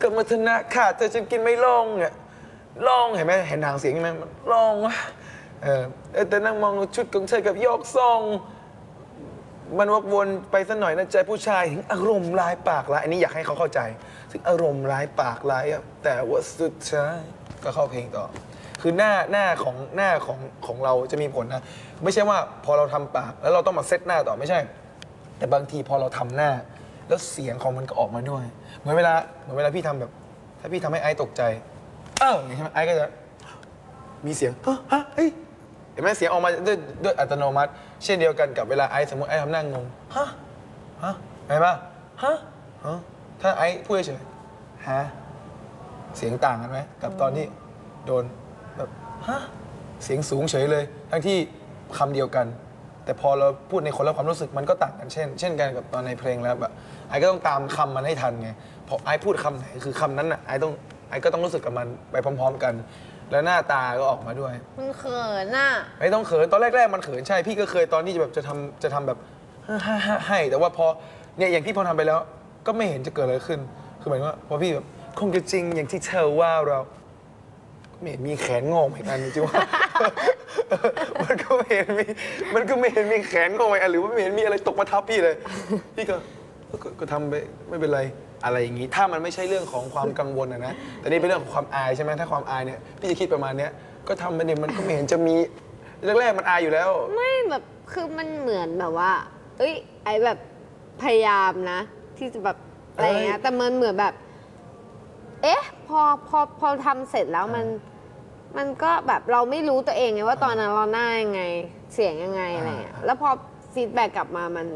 ก็มาธนาขาดแต่ฉันกินไม่ลงอะลงเห็นไหมเห็นหางเสียงไหมมันลงอะเออแต่นั่งมองชุดของเธอกับโยกทรง มันวกวนไปสักหน่อยนะใจผู้ชายถึงอารมณ์ร้ายปากร้ายอันนี้อยากให้เขาเข้าใจถึงอารมณ์ร้ายปากร้ายอะแต่ว่าสุดท้ายก็เข้าเพลงต่อ คือหน้าหน้าของหน้าของของเราจะมีผลนะ ไม่ใช่ว่าพอเราทำปากแล้วเราต้องมาเซตหน้าต่อไม่ใช่ แต่บางทีพอเราทำหน้า แล้วเสียงของมันก็ออกมาด้วย เหมือนเวลาเหมือนเวลาพี่ทำแบบ ถ้าพี่ทำให้ไอ้ตกใจ เอออย่างนี้ใช่ไหมไอ้ก็จะมีเสียงฮะฮะเฮ้ยเห็นไหมเสียงออกมาด้วยด้วยอัตโนมัติ เช่นเดียวกันกับเวลาไอ้สมมติไอ้ทำหน้างงฮะฮะเห็นปะฮะฮะถ้าไอ้พูดเฉยๆฮะเสียงต่างกันไหมกับตอนที่โดนแบบฮะเสียงสูงเฉยเลย ทั้งที่คำเดียวกัน แต่พอเราพูดในคนละความรู้สึกมันก็ต่างกันเช่น เช่นกันกับตอนในเพลงแล้วแบบไอ้ก็ต้องตามคำมันให้ทันไงพอไอ้พูดคำไหนคือคำนั้นอะไอ้ต้องไอ้ก็ต้องรู้สึกกับมันไปพร้อม ๆ กัน แล้วหน้าตาก็ออกมาด้วย มันเขินน่ะไม่ต้องเขินตอนแรกๆมันเขินใช่พี่ก็เคยตอนที่จะแบบจะทำจะทำแบบให้แต่ว่าพอเนี่ยอย่างที่พอทำไปแล้ว ก็ไม่เห็นจะเกิดอะไรขึ้น คือหมายถึงว่าพอพี่แบบคงจะจริงอย่างที่เธอว่าเราไม่เห็นมีแขนงอกเหมือนกันจริงๆว่า มันก็ไม่เห็นมีมันก็ไม่เห็นมีแขนงอกเหมือนกันหรือว่าไม่เห็นมีอะไรตกมาทับพี่เลยพี่ก็ก็ก็ทำไปไม่เป็นไรอะไรอย่างนี้ ถ้ามันไม่ใช่เรื่องของความกังวลนะนะแต่นี่เป็นเรื่องของความอายใช่ไหมถ้าความอายเนี่ยพี่จะคิดประมาณเนี้ยก็ทำไปเนี่ยมันก็ไม่เห็นจะมีแรกๆมันอายอยู่แล้ว ไม่แบบคือมันเหมือนแบบว่า เอ้ย ไอแบบพยายามนะ ที่จะแบบอะไรเงี้ยเอ้ยแต่มันเหมือนแบบ เอ๊ะ พอพอพอทำเสร็จแล้วมัน มันก็แบบเราไม่รู้ตัวเองไงว่าตอนนั้นเราหน้ายังไงเสียงยังไงอะไรเงี้ยแล้วพอฟีดแบ็กกลับมามัน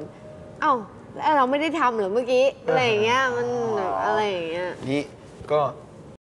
เอ้าแล้วเราไม่ได้ทำเหรอเมื่อกี้อะไรอย่างเงี้ยมันแบบอะไรอย่างเงี้ย นี่ก็